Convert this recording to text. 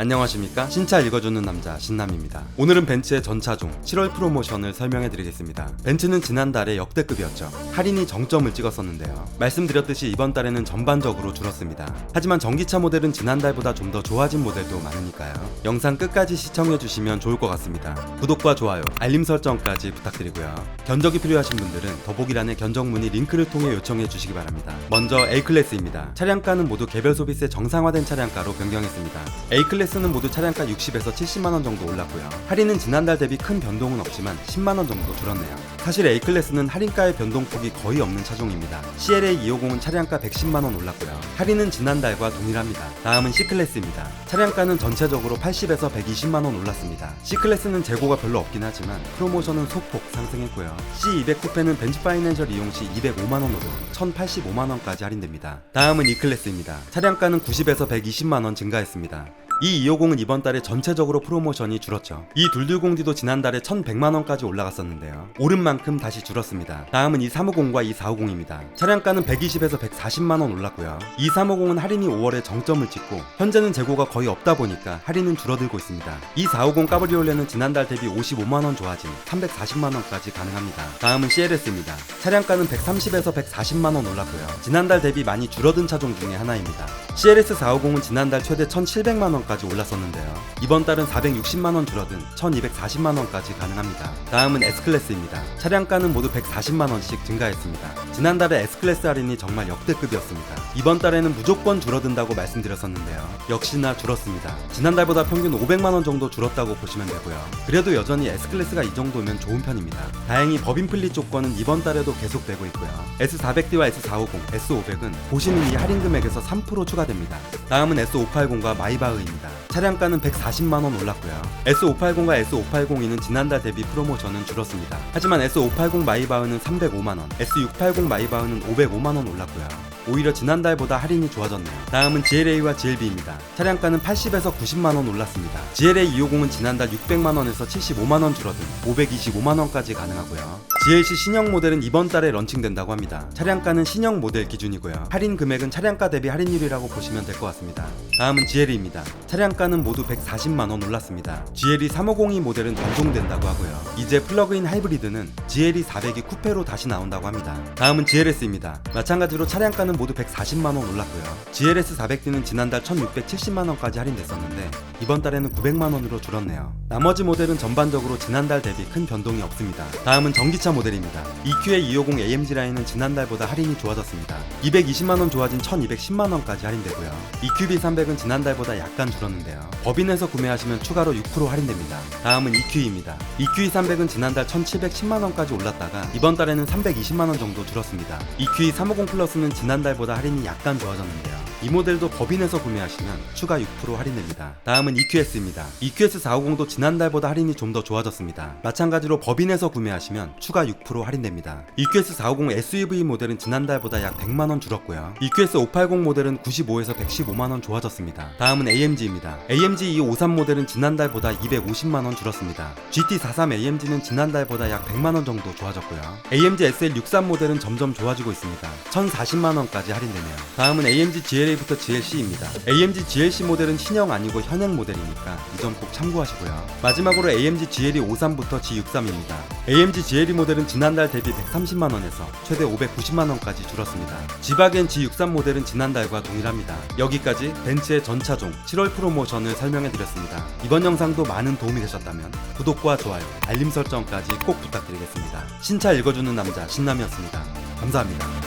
안녕하십니까? 신차 읽어주는 남자 신남입니다. 오늘은 벤츠의 전차종 7월 프로모션을 설명해 드리겠습니다. 벤츠는 지난달에 역대급이었죠. 할인이 정점을 찍었었는데요. 말씀드렸듯이 이번 달에는 전반적으로 줄었습니다. 하지만 전기차 모델은 지난달보다 좀 더 좋아진 모델도 많으니까요. 영상 끝까지 시청해 주시면 좋을 것 같습니다. 구독과 좋아요 알림 설정까지 부탁드리고요. 견적이 필요하신 분들은 더보기란의 견적 문의 링크를 통해 요청해 주시기 바랍니다. 먼저 A클래스입니다. 차량가는 모두 개별 소비세 정상화된 차량가로 변경했습니다. A클래스 는 모두 차량가 60에서 70만원 정도 올랐고요. 할인은 지난달 대비 큰 변동은 없지만 10만원 정도 줄었네요. 사실 A클래스는 할인가의 변동폭이 거의 없는 차종입니다. CLA 250은 차량가 110만원 올랐고요. 할인은 지난달과 동일합니다. 다음은 C클래스입니다. 차량가는 전체적으로 80에서 120만원 올랐습니다. C클래스는 재고가 별로 없긴 하지만 프로모션은 소폭 상승했고요. C200 쿠페는 벤츠 파이낸셜 이용 시 205만원 오르 1085만원까지 할인됩니다. 다음은 E클래스입니다. 차량가는 90에서 120만원 증가했습니다. 이 250은 이번 달에 전체적으로 프로모션이 줄었죠. 이 둘둘공디도 지난달에 1100만원까지 올라갔었는데요. 오른 만큼 다시 줄었습니다. 다음은 이 350과 이 450입니다. 차량가는 120에서 140만원 올랐고요. 이 350은 할인이 5월에 정점을 찍고 현재는 재고가 거의 없다 보니까 할인은 줄어들고 있습니다. 이 450 까브리올레는 지난달 대비 55만원 좋아진 340만원까지 가능합니다. 다음은 CLS입니다. 차량가는 130에서 140만원 올랐고요. 지난달 대비 많이 줄어든 차종 중에 하나입니다. CLS 450은 지난달 최대 1,700만원 까지 올랐었는데요. 이번 달은 460만원 줄어든 1,240만원까지 가능합니다. 다음은 S클래스입니다. 차량가는 모두 140만원씩 증가했습니다. 지난달에 S클래스 할인이 정말 역대급이었습니다. 이번 달에는 무조건 줄어든다고 말씀드렸었는데요. 역시나 줄었습니다. 지난달보다 평균 500만원 정도 줄었다고 보시면 되고요. 그래도 여전히 S클래스가 이 정도면 좋은 편입니다. 다행히 법인 플리 조건은 이번 달에도 계속되고 있고요. S400D와 S450, S500은 보시는 이 할인 금액에서 3% 추가됩니다. 다음은 S580과 마이바흐입니다. 차량가는 140만원 올랐고요. S580과 S580이는 지난달 대비 프로모션은 줄었습니다. 하지만 S580 마이바흐는 305만원, S680 마이바흐는 505만원 올랐고요. 오히려 지난달보다 할인이 좋아졌네요. 다음은 GLA와 GLB입니다. 차량가는 80에서 90만원 올랐습니다. GLA 250은 지난달 600만원에서 75만원 줄어든 525만원까지 가능하고요. GLC 신형 모델은 이번 달에 런칭된다고 합니다. 차량가는 신형 모델 기준이고요. 할인 금액은 차량가 대비 할인율이라고 보시면 될 것 같습니다. 다음은 GLE입니다. 차량가는 모두 140만원 올랐습니다. GLE 3502 모델은 단종된다고 하고요. 이제 플러그인 하이브리드는 GLE 400이 쿠페로 다시 나온다고 합니다. 다음은 GLS입니다. 마찬가지로 차량가는 모두 140만원 올랐고요. GLS 400D는 지난달 1670만원까지 할인됐었는데 이번 달에는 900만원으로 줄었네요. 나머지 모델은 전반적으로 지난달 대비 큰 변동이 없습니다. 다음은 전기차 모델입니다. EQA 250 AMG 라인은 지난달보다 할인이 좋아졌습니다. 220만원 좋아진 1210만원까지 할인되고요. EQB 300은 지난달보다 약간 줄었는데요. 법인에서 구매하시면 추가로 6% 할인됩니다. 다음은 EQE입니다. EQE 300은 지난달 1710만원까지 올랐다가 이번 달에는 320만원 정도 줄었습니다. EQE 350 플러스는 지난달 보다 할인이 약간 좋아졌는데요. 이 모델도 법인에서 구매하시면 추가 6% 할인됩니다. 다음은 EQS입니다. EQS 450도 지난달보다 할인이 좀 더 좋아졌습니다. 마찬가지로 법인에서 구매하시면 추가 6% 할인됩니다. EQS 450 SUV 모델은 지난달보다 약 100만원 줄었고요. EQS 580 모델은 95에서 115만원 좋아졌습니다. 다음은 AMG입니다. AMG 253 모델은 지난달보다 250만원 줄었습니다. GT43 AMG는 지난달보다 약 100만원 정도 좋아졌고요. AMG SL63 모델은 점점 좋아지고 있습니다. 1040만원까지 할인되네요. 다음은 AMG GLA부터 GLC입니다. AMG GLC 모델은 신형 아니고 현행 모델이니까 이 점 꼭 참고하시고요. 마지막으로 AMG GLE 53부터 G63입니다. AMG GLE 모델은 지난달 대비 130만원에서 최대 590만원까지 줄었습니다. 지바겐 G63 모델은 지난달과 동일합니다. 여기까지 벤츠의 전차종 7월 프로모션을 설명해드렸습니다. 이번 영상도 많은 도움이 되셨다면 구독과 좋아요, 알림 설정까지 꼭 부탁드리겠습니다. 신차 읽어주는 남자 신남이었습니다. 감사합니다.